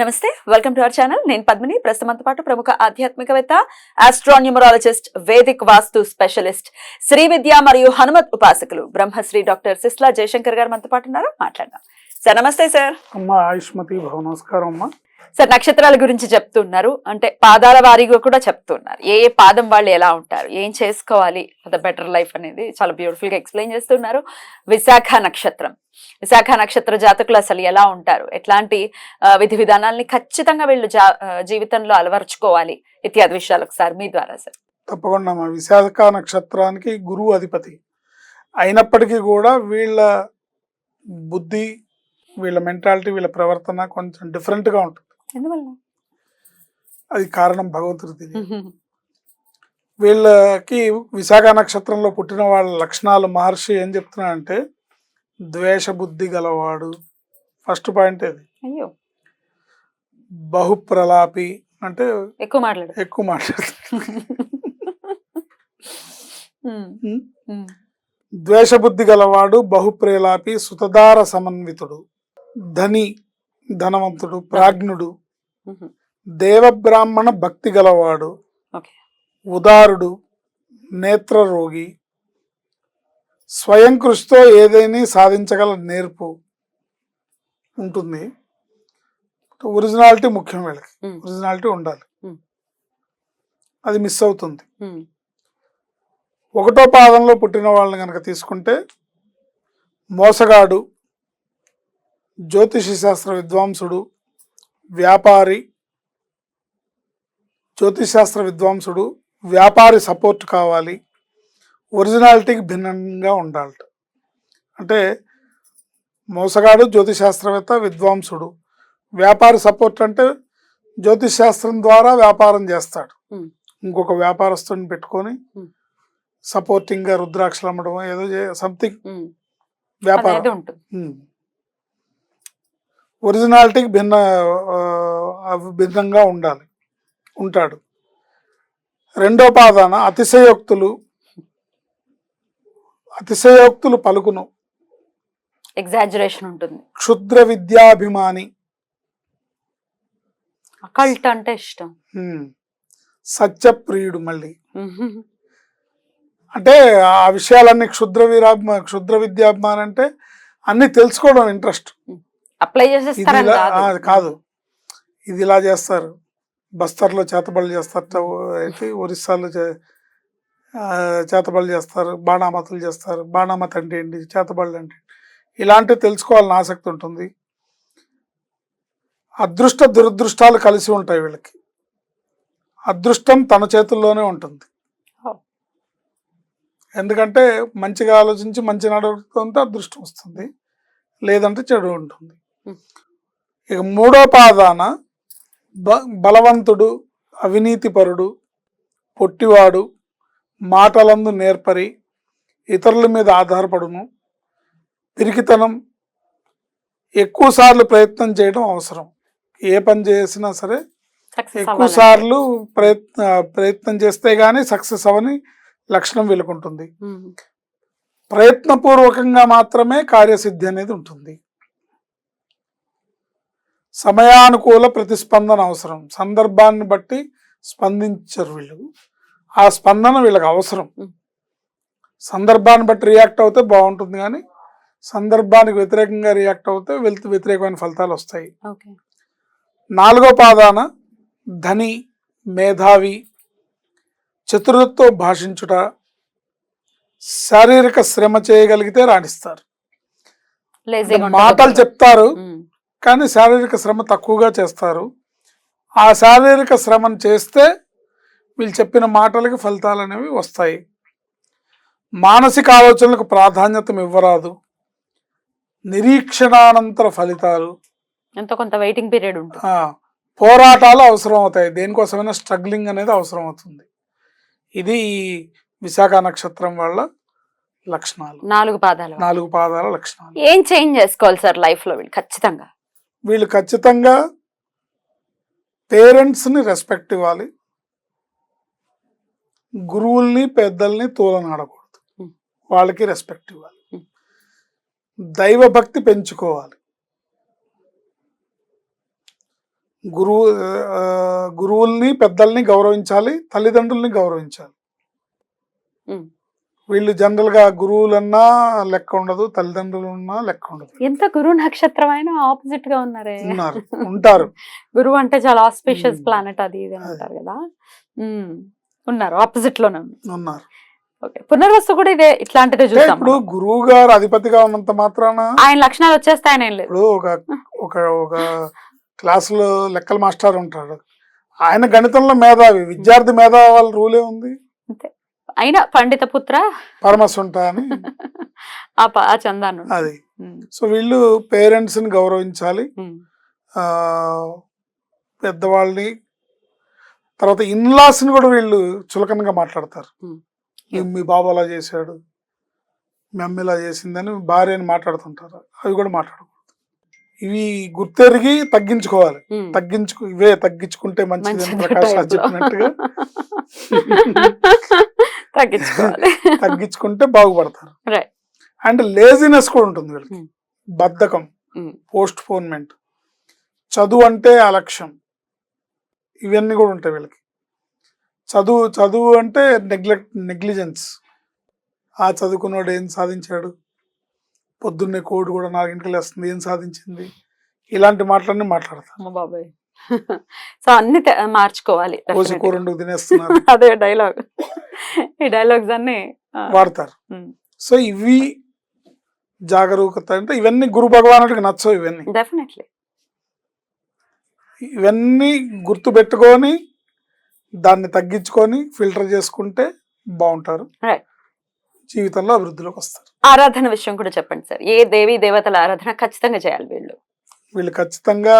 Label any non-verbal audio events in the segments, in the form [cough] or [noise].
నమస్తే welcome to our channel. నేను పద్మిని. ప్రస్తుతంతో పాటు ప్రముఖ ఆధ్యాత్మికవేత్త astronumerologist Vedic vastu specialist Shri Vidya మరియు హనుమత్ ఉపాసకులు బ్రహ్మశ్రీ డాక్టర్ సిస్లా జయశంకర్ గారు మనతో పాటు ఉన్నారు. మాట్లాడదాం. సార్ నమస్తే సార్. అమ్మా ఆయుష్మతి నమస్కారం అమ్మా. సార్ నక్షత్రాల గురించి చెప్తున్నారు. అంటే పాదాల వారీగా కూడా చెప్తున్నారు. ఏ ఏ పాదం వాళ్ళు ఎలా ఉంటారు? ఏం చేసుకోవాలి? ద బెటర్ లైఫ్ అనేది చాలా బ్యూటిఫుల్గా ఎక్స్ప్లెయిన్ చేస్తున్నారు. విశాఖ నక్షత్రం. విశాఖ నక్షత్ర జాతకులు అసలు ఎలా ఉంటారు? ఎట్లాంటి విధి విధానాల్ని ఖచ్చితంగా వీళ్ళు జా- జీవితంలో అలవరుచుకోవాలి ఇత్యాది విషయాలు ఒకసారి మీ ద్వారా సార్. తప్పకుండా మా విశాఖ నక్షత్రానికి గురువు అధిపతి అయినప్పటికీ కూడా వీళ్ళ బుద్ధి వీళ్ళ మెంటాలిటీ వీళ్ళ ప్రవర్తన కొంచెం డిఫరెంట్గా ఉంటుంది. ఎందువల్ల? అది కారణం భగవంతుడికి తెలియదు. వీళ్ళకి విశాఖ నక్షత్రంలో పుట్టిన వాళ్ళ లక్షణాలు మహర్షి ఏం చెప్తున్నాడంటే ద్వేష బుద్ధి గలవాడు. ఫస్ట్ పాయింట్ ఇది అయ్యో. బహుప్రలాపి అంటే ఎక్కువ మాట్లాడు. ఎక్కువ మాట్లాడుతాడు ద్వేషబుద్ధి గలవాడు బహుప్రేలాపి సుతదార సమన్వితుడు ధని ధనవంతుడు ప్రాజ్ఞుడు దేవబ్రాహ్మణ భక్తి గలవాడు ఉదారుడు నేత్రరోగి స్వయం కృషితో ఏదైనా సాధించగల నేర్పు ఉంటుంది. ఒరిజినాలిటీ ముఖ్యం వీళ్ళకి. Hmm. ఒరిజినాలిటీ ఉండాలి. Hmm. అది మిస్ అవుతుంది. ఒకటో పాదంలో పుట్టిన వాళ్ళని కనుక తీసుకుంటే మోసగాడు జ్యోతిష శాస్త్ర విద్వాంసుడు వ్యాపారి జ్యోతిష్ శాస్త్ర విద్వాంసుడు వ్యాపారి సపోర్ట్ కావాలి. ఒరిజినాలిటీకి భిన్నంగా ఉండాలి అంటే మోసగాడు జ్యోతిష్ శాస్త్రవేత్త విద్వాంసుడు. వ్యాపారి సపోర్ట్ అంటే జ్యోతిష్ శాస్త్రం ద్వారా వ్యాపారం చేస్తాడు. ఇంకొక వ్యాపారస్తుని పెట్టుకొని Hmm. సపోర్టింగ్గా రుద్రాక్షలు అమ్మడం ఏదో సంథింగ్ వ్యాపారం. ఒరిజినాలిటీకి భిన్న భిన్నంగా ఉండాలి. ఉంటాడు. రెండో పాదాన అతిశయోక్తులు అతిశయోక్తులు పలుకును. ఎగ్జాజరేషన్ ఉంటుంది. క్షుద్ర విద్యాభిమాని. అకల్ట్ అంటే ఇష్టం. సత్యప్రియుడు మళ్ళీ. అంటే ఆ విషయాలన్నీ క్షుద్ర వీరాభిమా క్షుద్ర విద్యాభిమానం అంటే అన్ని తెలుసుకోవడం ఇంట్రెస్ట్. అప్లై చేసేస్తారని ఆ, కాదు. కాదు. ఇది ఇలా చేస్తారు. బస్తర్లో చేతబడులు చేస్తారు అయితే ఒరిస్సాలో చేతబడులు చేస్తారు బాణామతులు చేస్తారు బాణామతి అంటే ఏంటి? చేతబడులు అంటే? ఇలాంటివి తెలుసుకోవాలని ఆసక్తి ఉంటుంది. అదృష్ట దురదృష్టాలు కలిసి ఉంటాయి వీళ్ళకి. అదృష్టం తన చేతుల్లోనే ఉంటుంది. ఎందుకంటే మంచిగా ఆలోచించి మంచి నడుపుతుంటే అదృష్టం వస్తుంది. లేదంటే చెడు ఉంటుంది. ఇక మూడో పాదాన బ బలవంతుడు అవినీతిపరుడు పొట్టివాడు మాటలందు నేర్పరి ఇతరుల మీద ఆధారపడును. పిరికితనం ఎక్కువ సార్లు ప్రయత్నం చేయడం అవసరం. ఏ పని చేసినా సరే సక్సెస్ ఎక్కువ సార్లు ప్రయత్న ప్రయత్నం చేస్తే గానీ సక్సెస్ అవని లక్షణం వీళ్ళకుంటుంది. ప్రయత్నపూర్వకంగా మాత్రమే కార్యసిద్ధి అనేది ఉంటుంది. సమయానుకూల ప్రతిస్పందన అవసరం. సందర్భాన్ని బట్టి స్పందించరు వీళ్ళు. ఆ స్పందన వీళ్ళకి అవసరం. సందర్భాన్ని బట్టి రియాక్ట్ అవుతే బాగుంటుంది కానీ సందర్భానికి వ్యతిరేకంగా రియాక్ట్ అవుతే వెళ్తూ వ్యతిరేకమైన ఫలితాలు వస్తాయి. నాలుగో పాదాన ధని మేధావి చతురతతో భాషించుట శారీరక శ్రమ చేయగలిగితే రాణిస్తారు. మాటలు చెప్తారు. కానీ శారీరక శ్రమ తక్కువగా చేస్తారు. ఆ శారీరక శ్రమను చేస్తే వీళ్ళు చెప్పిన మాటలకి ఫలితాలు అనేవి వస్తాయి. మానసిక ఆలోచనలకు ప్రాధాన్యత ఇవ్వరాదు. నిరీక్షణానంతర ఫలితాలు. ఎంతో కొంత వెయిటింగ్ పీరియడ్ ఉంటుంది. పోరాటాలు అవసరం అవుతాయి దేనికోసమైనా స్ట్రగ్లింగ్ అనేది అవసరం అవుతుంది ఇది ఈ విశాఖ నక్షత్రం వాళ్ళ లక్షణాలు. నాలుగు పాదాలు. నాలుగు పాదాల లక్షణాలు. ఏం చేంజ్ చేసుకోవాలి సార్ లైఫ్లో వీళ్ళు? ఖచ్చితంగా. వీళ్ళు ఖచ్చితంగా పేరెంట్స్ని రెస్పెక్ట్ ఇవ్వాలి గురువుల్ని పెద్దల్ని తోలనాడకూడదు. వాళ్ళకి రెస్పెక్ట్ ఇవ్వాలి Hmm. దైవ భక్తి పెంచుకోవాలి గురువు గురువుల్ని పెద్దల్ని గౌరవించాలి తల్లిదండ్రుల్ని గౌరవించాలి. వీళ్ళు జనరల్గా గురువులన్నా లెక్క ఉండదు తల్లిదండ్రులన్నా లెక్క ఉండదు ఎంత గురు నక్షత్రం అయినా ఆపోజిట్గా ఉన్నారే ఉన్నారు ఉంటారు [laughs] గురువు అంటే చాలా ఆస్పిషియస్. ప్లానెట్ అది ఇది. అంటారు కదా. ఉన్నారు ఆపోజిట్లోనే ఉన్నారు. పునర్వస్తు కూడా ఇదే ఇట్లాంటిదే చూస్తాం ఇప్పుడు. గురువు గారు అధిపతిగా ఉన్నంత మాత్రాన ఆయన లక్షణాలు వచ్చేస్తాయని ఏం లేదు ఇప్పుడు ఒక ఒక ఒక క్లాసులో లెక్కల మాస్టర్ ఉంటాడు ఆయన గణితంలో మేధావి విద్యార్థి మేధావి వాళ్ళ రూలే ఉంది అయినా పండిత పుత్ర? పరమసుంట అని [laughs] ఆ చందాను అది. సో వీళ్ళు పేరెంట్స్ని గౌరవించాలి ఆ పెద్దవాళ్ళని తర్వాత ఇన్లాస్ని కూడా వీళ్ళు చులకనగా మాట్లాడతారు. మీ- బాబు అలా చేశాడు మీ అమ్మ ఇలా చేసిందని భార్యని మాట్లాడుతుంటారు. అవి కూడా మాట్లాడకూడదు. ఇవి గుర్తెరిగి తగ్గించుకోవాలి. తగ్గించుకు ఇవే తగ్గించుకుంటే మంచిది అని ప్రకాష్ రాజ్ చెప్పినట్టుగా. [laughs] తగ్గించుకోవాలి. [laughs] తగ్గించుకుంటే బాగుపడతారు. అండ్ లేజినెస్ కూడా ఉంటుంది వీళ్ళకి. Hmm. బద్ధకం Hmm. పోస్ట్ పోన్మెంట్ చదువు అంటే అలక్ష్యం. ఇవన్నీ కూడా ఉంటాయి వీళ్ళకి. చదువు చదువు అంటే నెగ్లెక్ట్ నెగ్లిజెన్స్ ఆ చదువుకున్నాడు ఏం సాధించాడు? పొద్దున్నే కోడ్ కూడా నాలుగింటికి లేస్తుంది ఏం సాధించింది? ఇలాంటి మాటలన్నీ మాట్లాడతారు. అమ్మ బాబాయ్. సో [laughs] అన్ని మార్చుకోవాలి కోసి. కూరండు తినేస్తున్నారు. [laughs] అదే డైలాగ్ ఈ డైలాగ్స్ అన్ని వాడతారు. సో ఇవి జాగరూకత అంటే ఇవన్నీ గురు భగవానుడికి నచ్చవు ఇవన్నీ. డెఫినెట్లీ ఇవన్నీ గుర్తు పెట్టుకొని దాన్ని తగ్గించుకొని ఫిల్టర్ చేసుకుంటే బాగుంటారు. జీవితంలో అభివృద్ధిలోకి వస్తారు. ఆరాధన విషయం కూడా చెప్పండి సార్. ఏ దేవి దేవతల ఆరాధన ఖచ్చితంగా చేయాలి వీళ్ళు. వీళ్ళు ఖచ్చితంగా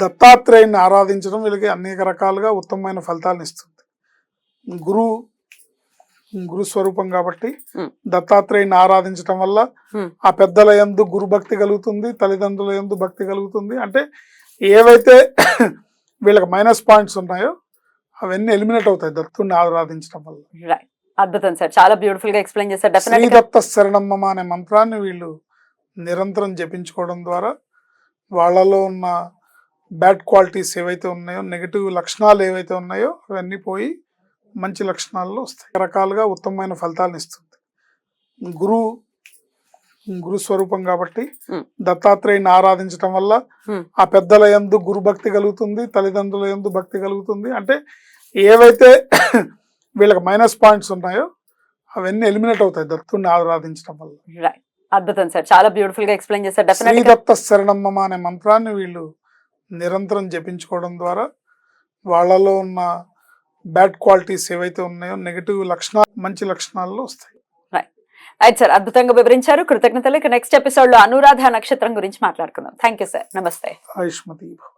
దత్తాత్రేయుని ఆరాధించడం వీళ్ళకి అనేక రకాలుగా ఉత్తమమైన ఫలితాలను ఇస్తుంది. గురు గురు స్వరూపం కాబట్టి. దత్తాత్రేయుని ఆరాధించడం వల్ల. ఆ పెద్దల యందు గురు భక్తి కలుగుతుంది తల్లిదండ్రుల యందు భక్తి కలుగుతుంది. అంటే ఏవైతే [coughs] వీళ్ళకి మైనస్ పాయింట్స్ ఉన్నాయో అవన్నీ ఎలిమినేట్ అవుతాయి దత్తుని ఆరాధించడం వల్ల. రైట్ అద్భుతం సార్. చాలా బ్యూటిఫుల్గా ఎక్స్ప్లెయిన్ చేశారు. శ్రీదత్త శరణమ్మ అనే మంత్రాన్ని వీళ్ళు నిరంతరం జపించుకోవడం ద్వారా వాళ్ళలో ఉన్న బ్యాడ్ క్వాలిటీస్ ఏవైతే ఉన్నాయో నెగిటివ్ లక్షణాలు ఏవైతే ఉన్నాయో అవన్నీ పోయి మంచి లక్షణాల్లో వస్తాయి. రకరకాలుగా ఉత్తమమైన ఫలితాలను ఇస్తుంది. గురు గురు స్వరూపం కాబట్టి. దత్తాత్రేయుని ఆరాధించడం వల్ల. ఆ పెద్దల యందు గురు భక్తి కలుగుతుంది తల్లిదండ్రుల యందు భక్తి కలుగుతుంది. అంటే ఏవైతే [coughs] వీళ్ళకి మైనస్ పాయింట్స్ ఉన్నాయో అవన్నీ ఎలిమినేట్ అవుతాయి దత్తుని ఆరాధించడం వల్ల. అద్భుతం సార్. చాలా బ్యూటిఫుల్గా ఎక్స్ప్లెయిన్ చేశారు. శ్రీదత్త శరణమ్మ అనే మంత్రాన్ని వీళ్ళు నిరంతరం జపించుకోవడం ద్వారా వాళ్ళలో ఉన్న బ్యాడ్ క్వాలిటీస్ ఏవైతే ఉన్నాయో నెగిటివ్ లక్షణాలు మంచి లక్షణాల్లో వస్తాయి. రైట్ సార్ అద్భుతంగా వివరించారు. కృతజ్ఞతలు. ఇక నెక్స్ట్ ఎపిసోడ్లో అనురాధ నక్షత్రం గురించి మాట్లాడుకుందాం. థ్యాంక్ యూ సార్ నమస్తే. ఆయుష్మతి.